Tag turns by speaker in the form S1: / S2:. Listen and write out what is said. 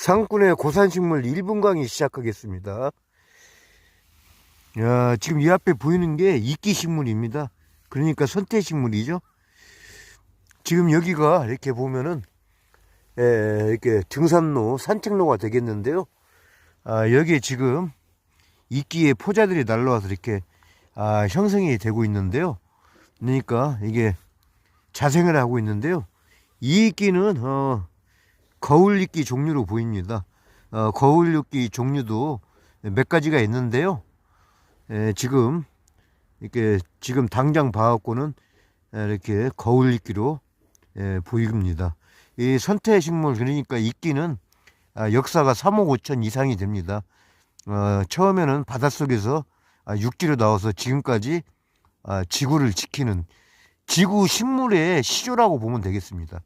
S1: 상군의 고산식물 1분 강의 시작하겠습니다. 야, 지금 이 앞에 보이는 게 이끼식물입니다. 그러니까 선태식물이죠. 지금 여기가 이렇게 보면은 에, 이렇게 등산로, 산책로가 되겠는데요. 아, 여기에 지금 이끼의 포자들이 날라와서 이렇게 아, 형성이 되고 있는데요. 그러니까 이게 자생을 하고 있는데요. 이 이끼는 어, 거울 이끼 종류로 보입니다. 어, 거울 이끼 종류도 몇 가지가 있는데요. 에, 지금 이렇게 지금 당장 봐갖고는 에, 이렇게 거울 이끼로 에, 보입니다. 이 선태식물 그러니까 이끼는 아, 역사가 3억 5천 이상이 됩니다. 어, 처음에는 바닷속에서 아, 육지로 나와서 지금까지 아, 지구를 지키는 지구 식물의 시조라고 보면 되겠습니다.